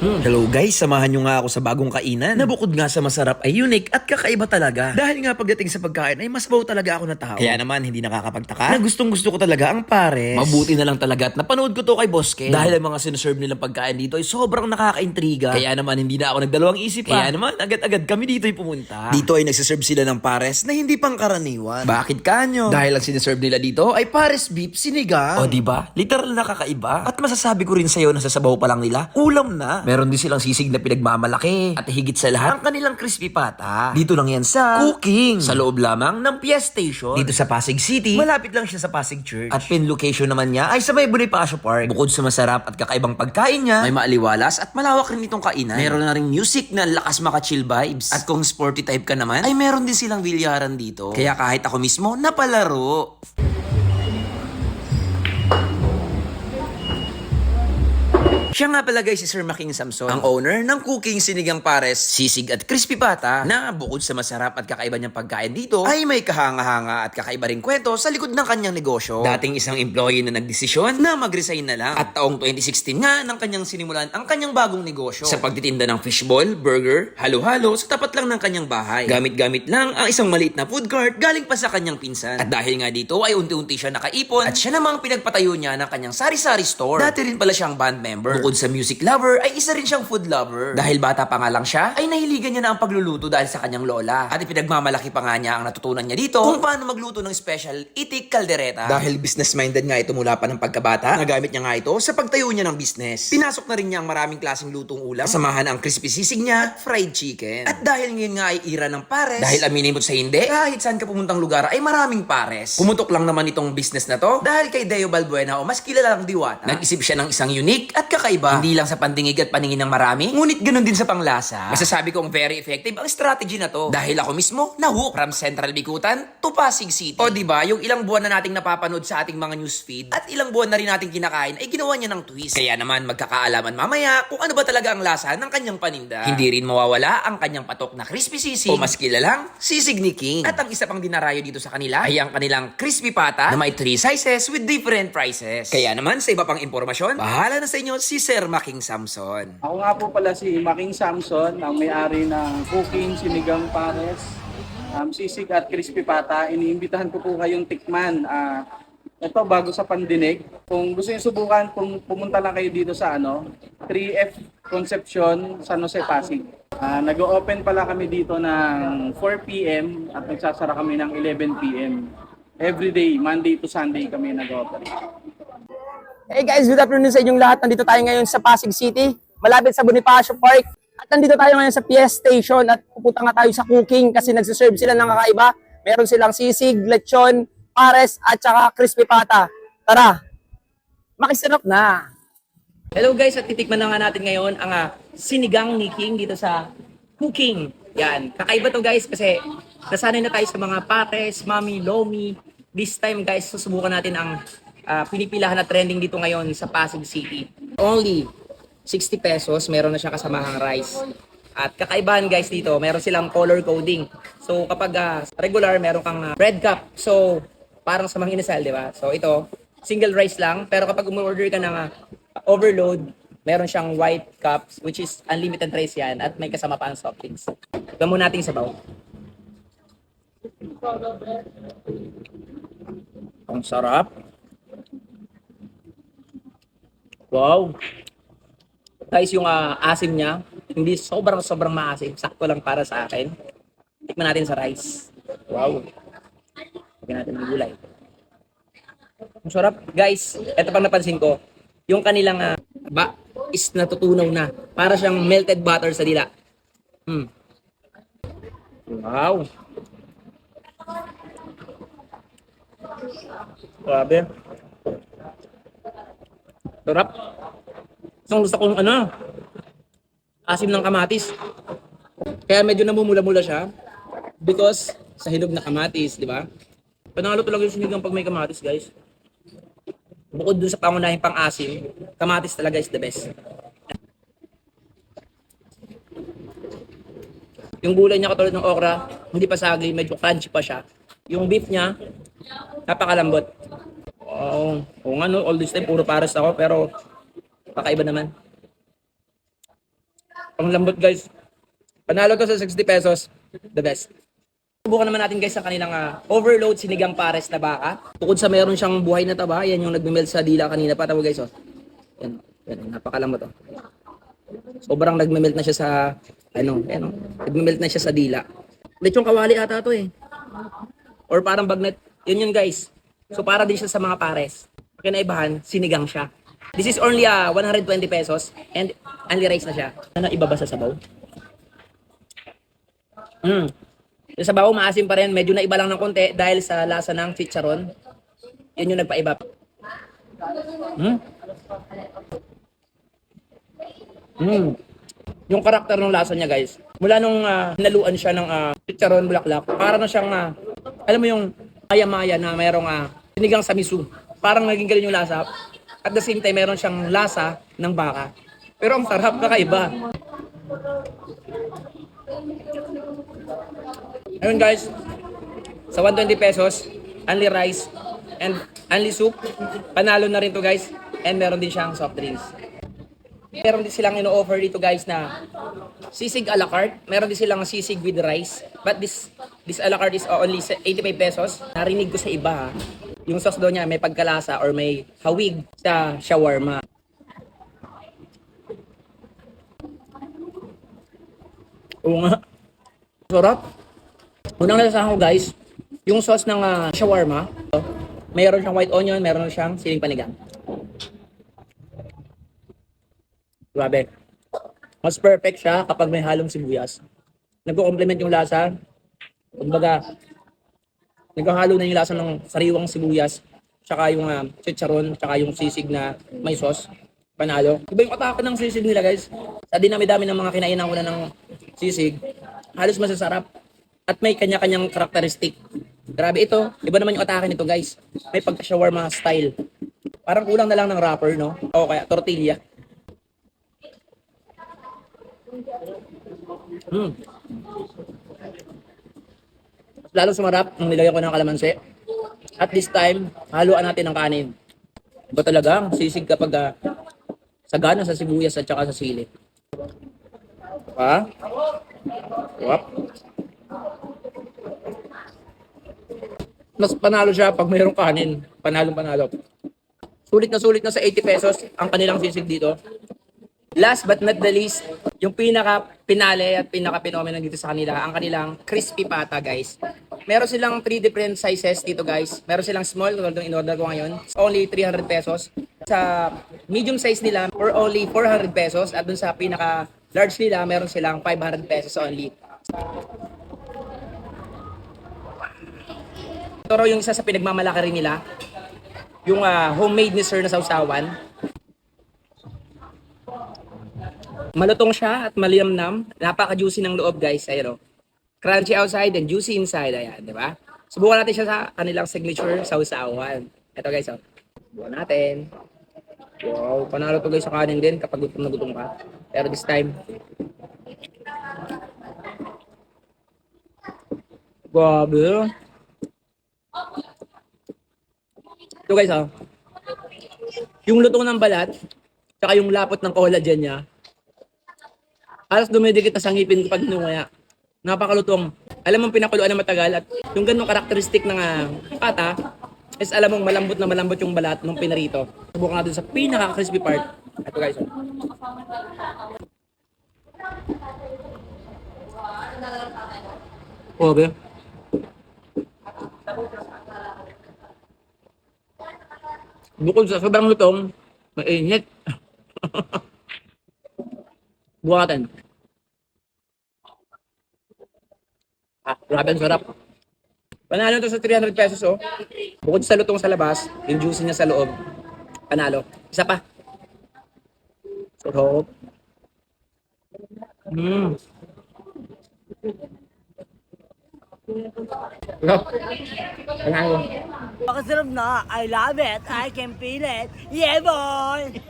Hello guys, samahan nyo nga ako sa bagong kainan na bukod nga sa masarap ay unique at kakaiba talaga. Dahil nga pagdating sa pagkain ay mas baw talaga ako na tao. Kaya naman hindi nakakapagtaka na gustong gusto ko talaga ang pares. Mabuti na lang talaga at napanood ko to kay Boss Ken. Dahil ang mga sinuserve nilang pagkain dito ay sobrang nakakaintriga. Kaya naman hindi na ako nagdalawang isip pa. Kaya naman agad-agad kami dito ay pumunta. Dito ay nagsiserve sila ng pares na hindi pang karaniwan. Bakit kanyo? Dahil ang sineserve nila dito ay pares beef sinigang. O di ba? Literal na kakaiba. At masasabi ko rin sa'yo na sa sabaw pa lang nila, ulam na. Meron din silang sisig na pinagmamalaki. At higit sa lahat, ang kanilang crispy pata. Dito lang yan sa Cooking. Sa loob lamang ng PS Station. Dito sa Pasig City. Malapit lang siya sa Pasig Church. At pin location naman niya ay sa may Bonifacio Park. Bukod sa masarap at kakaibang pagkain niya, may maaliwalas at malawak rin itong kainan. Meron na rin music na lakas maka-chill vibes. At kung sporty type ka naman, ay meron din silang bilyaran dito. Kaya kahit ako mismo, napalaro. Siya nga pala guys si Sir Making Samson, ang owner ng Cooking Sinigang Pares, Sisig at Crispy Pata na bukod sa masarap at kakaiba niyang pagkain dito, ay may kahanga-hanga at kakaiba ring kwento sa likod ng kanyang negosyo. Dating isang employee na nagdesisyon na mag-resign na lang at taong 2016 nga nang kanyang sinimulan ang kanyang bagong negosyo sa pagtitinda ng fishball, burger, halo-halo sa tapat lang ng kanyang bahay. Gamit-gamit lang ang isang maliit na food cart galing pa sa kanyang pinsan. At dahil nga dito ay unti-unti siya nakaipon at siya namang pinagpatayo niya ng kanyang sari-sari store. Dati rin pala siyang band member. Bukod sa music lover, ay isa rin siyang food lover. Dahil bata pa nga lang siya, ay nahiligan niya na ang pagluluto dahil sa kanyang lola. At ipinagmamalaki pa nga niya ang natutunan niya dito kung paano magluto ng special itik kaldereta. Dahil business-minded nga ito mula pa ng pagkabata, nagamit niya nga ito sa pagtayo niya ng business. Pinasok na rin niya ang maraming klaseng lutong ulam, kasamahan ang crispy sisig niya at fried chicken. At dahil ngayon nga ay ira ng pares, dahil aminin mo sa hindi, kahit saan ka pumuntang lugar ay maraming pares. Pumutok lang naman itong business na to dahil kay Deo Balbuena o mas kilalang diwata. Nag-isip siya ng isang unique at kakaiba. Hindi lang sa pandingig at paningin ng marami, ngunit ganun din sa panglasa. Masasabi kong very effective ang strategy na to. Dahil ako mismo, nahook from Central Bikutan to Pasig City. O di ba yung ilang buwan na nating napapanood sa ating mga newsfeed at ilang buwan na rin nating kinakain ay ginawa niya ng twist. Kaya naman magkakaalaman mamaya kung ano ba talaga ang lasa ng kanyang paninda. Hindi rin mawawala ang kanyang patok na crispy sisig o mas kilalang sisig ni King. At ang isa pang dinarayo dito sa kanila ay ang kanilang crispy pata na may 3 sizes with different prices. Kaya naman sa iba pang impormasyon, bahala na sa inyo si Sir Making Samson. Ako nga po pala si Making Samson, ang may-ari ng Cooking Sinigang Pares, um, Sisig at Crispy Pata. Iniimbitahan ko po kayong tikman. Ah, ito bago sa pandinig. Kung gusto niyo subukan, kung pumunta lang kayo dito sa ano, 3F Concepcion, San Jose, Pasig. Ah, nag-open pala kami dito ng 4 p.m. at nagsasara kami ng 11 p.m. Every day, Monday to Sunday kami nag-operate. Hey guys, good afternoon sa inyong lahat. Nandito tayo ngayon sa Pasig City, malapit sa Bonifacio Park. At nandito tayo ngayon sa PS Station at pupunta nga tayo sa cooking kasi nagsiserve sila ng kakaiba. Meron silang sisig, lechon, pares at saka crispy pata. Tara, makisarap na. Hello guys, at titikman na nga natin ngayon ang ah, sinigang ni King dito sa cooking. Yan, kakaiba to guys kasi nasanay na tayo sa mga pares, mami, lomi. This time guys, susubukan natin ang ah, pinipilahan na trending dito ngayon sa Pasig City. Only 60 pesos, meron na siyang kasamahang rice. At kakaibahan guys dito, meron silang color coding. So kapag ah, regular, meron kang ah, bread cup. So parang sa mga inasal, di ba? So ito, single rice lang. Pero kapag umorder ka ng ah, overload, meron siyang white cups, which is unlimited rice yan. At may kasama pa ang soft drinks. Gamo natin sa baw. Ang sarap. Wow. Guys, yung ah, asim niya, hindi sobrang sobrang maasim. Sakto lang para sa akin. Tikman natin sa rice. Wow. Tikman natin ng gulay. Ang sarap. Guys, ito pang napansin ko. Yung kanilang ah, ba is natutunaw na. Para siyang melted butter sa dila. Hmm. Wow. Grabe. Sarap. Isang gusto kong ano, asim ng kamatis. Kaya medyo namumula-mula siya because sa hinog na kamatis, di ba? Panalo talaga yung sinigang pag may kamatis, guys. Bukod dun sa pangunahing pang-asim, kamatis talaga is the best. Yung gulay niya katulad ng okra, hindi pa sagay, medyo crunchy pa siya. Yung beef niya, napakalambot. Wow. Oo nga no, all this time puro pares ako pero kakaiba naman. Ang lambot guys. Panalo to sa 60 pesos. The best. Subukan naman natin guys ang kanilang ah, overload sinigang pares na baka. Bukod sa meron siyang buhay na taba, yan yung nagmimelt sa dila kanina pa. Tama guys, oh. Yan, yan, napakalambot oh. Sobrang nagmemelt na siya sa, ano, ano, nagmemelt na siya sa dila. Lechong kawali ata to eh. Or parang bagnet. Yun yun guys. So para din siya sa mga pares. Kinaibahan, sinigang siya. This is only uh, 120 pesos and only rice na siya. Ano iba ba sa sabaw? Mm. Yung sabaw maasim pa rin, medyo naiba lang ng konti dahil sa lasa ng chicharon. Yun yung nagpaiba. Mm. Mm. Yung karakter ng lasa niya, guys. Mula nung uh, naluan siya ng uh, chicharon bulaklak, para na siyang, ah, alam mo yung maya-maya na mayroong uh, sinigang sa miso. Parang naging galing yung lasa. At the same time, meron siyang lasa ng baka. Pero ang sarap, kakaiba. Ayun guys, sa 120 pesos, only rice and only soup. Panalo na rin to guys. And meron din siyang soft drinks. Meron din silang ino-offer dito guys na sisig a la carte. Meron din silang sisig with rice. But this this a la carte is only 85 pesos. Narinig ko sa iba ha. Yung sauce daw niya may pagkalasa or may hawig sa shawarma. Oo nga. Sarap. Unang nasasahan ko guys, yung sauce ng ah, shawarma, mayroon siyang white onion, meron siyang siling panigang. Grabe. Mas perfect siya kapag may halong sibuyas. Nagko-complement yung lasa. Kumbaga, naghahalo na yung lasa ng sariwang sibuyas, tsaka yung uh, chicharon, tsaka yung sisig na may sauce. Panalo. Iba yung atake ng sisig nila guys. Sa dinami-dami ng mga kinainan ko na ng sisig, halos masasarap. At may kanya-kanyang karakteristik. Grabe ito. Iba naman yung atake nito guys. May pagka-shawarma style. Parang kulang na lang ng wrapper, no? O kaya tortilla. Hmm. Lalo sumarap nung nilagyan ko ng kalamansi. At this time, haluan natin ng kanin. Iba talaga ang sisig kapag uh, sagana sa sibuyas at saka sa sili. Pa? Wap. Mas panalo siya pag mayroong kanin. Panalong panalo. Sulit na sulit na sa 80 pesos ang kanilang sisig dito. Last but not the least, yung pinaka pinale at pinaka phenomenon dito sa kanila, ang kanilang crispy pata guys. Meron silang three different sizes dito guys. Meron silang small, tulad ng in-order ko ngayon. Only 300 pesos. Sa medium size nila, for only 400 pesos. At dun sa pinaka large nila, meron silang 500 pesos only. Ito yung isa sa pinagmamalaki rin nila. Yung ah, homemade ni Sir na sausawan. Malutong siya at malinamnam. Napaka-juicy ng loob, guys. Ayun, oh. Crunchy outside and juicy inside. Ayan, di ba? Subukan natin siya sa kanilang signature sausawan. Ito, guys, oh. Subukan natin. Wow, panalo to guys sa kanin din kapag gutom na gutom ka. Pero this time, Grabe. Ito guys, oh. Yung lutong ng balat, tsaka yung lapot ng collagen niya, halos dumidikit na sa ngipin kapag hinungaya. Napakalutong. Alam mong pinakuluan na matagal at yung ganong karakteristik ng uh, pata is alam mong malambot na malambot yung balat nung pinarito. Subukan natin sa pinaka-crispy part. Ito guys. oh. Okay. Bukod sa sobrang lutong, mainit. Buhatan. Ah, grabe ang sarap. Panalo to sa 300 pesos oh. Bukod sa lutong sa labas, yung juicy niya sa loob. Panalo. Isa pa. Sarap. Mm. Sarap. Panalo. Pakasarap na. I love it. I can feel it. Yeah, boy!